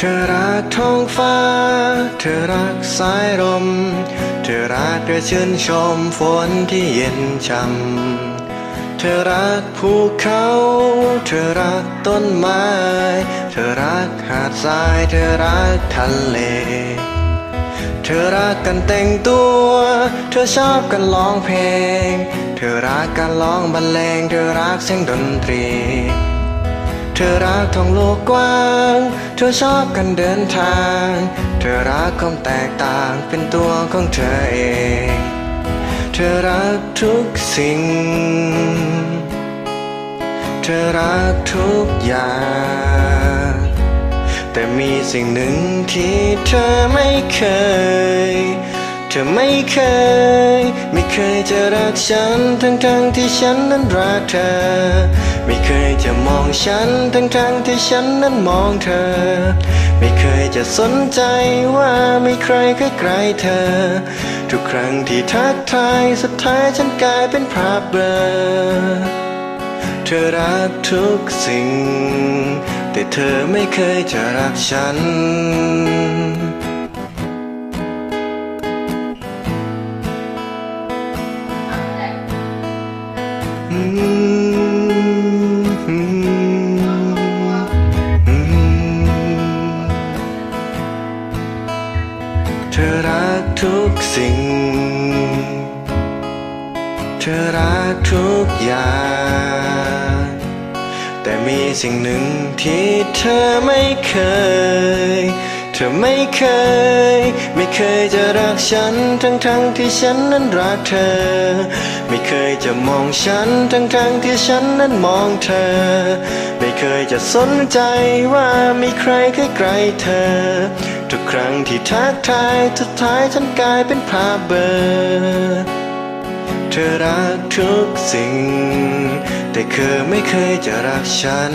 เธอรักท้องฟ้า เธอรักสายลม เธอรักและชื่นชมฝนที่เย็นช่ำ เธอรักภูเขา เธอรักต้นไม้ เธอรักหาดทราย เธอรักทะเล เธอรักกันแต่งตัว เธอชอบกันร้องเพลง เธอรักการร้องบรรเลง เธอรักเสียงดนตรี เธอรักท่องโลกกว้าง เธอชอบกันเดินทาง เธอรักความแตกต่างเป็นตัวของเธอเอง เธอรักทุกสิ่ง เธอรักทุกอย่าง แต่มีสิ่งหนึ่งที่เธอไม่เคย เธอไม่เคย ไม่เคยจะรักฉันทั้งทั้งๆที่ฉันนั้นรักเธอ ไม่เคยจะมองฉันทั้งทั้งๆที่ฉันนั้นมองเธอ ไม่เคยจะสนใจว่ามีใครใกล้เธอ ทุกครั้งที่ทักทายสุดท้ายฉันกลายเป็นภาพเบลอเธอรักทุกสิ่ง แต่เธอไม่เคยจะรักฉัน ธอรักทุกสิ่ง เธอรักทุกอย่าง แต่มีสิ่งหนึ่งที่เธอไม่เคย เธอไม่เคย ไม่เคยจะรักฉัน ทั้งทั้งๆที่ฉันนั้นรักเธอ ไม่เคยจะมองฉัน ทั้งทั้งที่ฉันนั้นมองเธอ ไม่เคยจะสนใจว่ามีใครใกล้ๆเธอ ทุกครั้งที่ทักทายสุดท้ายฉันกลายเป็นภาพเบอร์เธอรักทุกสิ่ง แต่เธอไม่เคยจะรักฉัน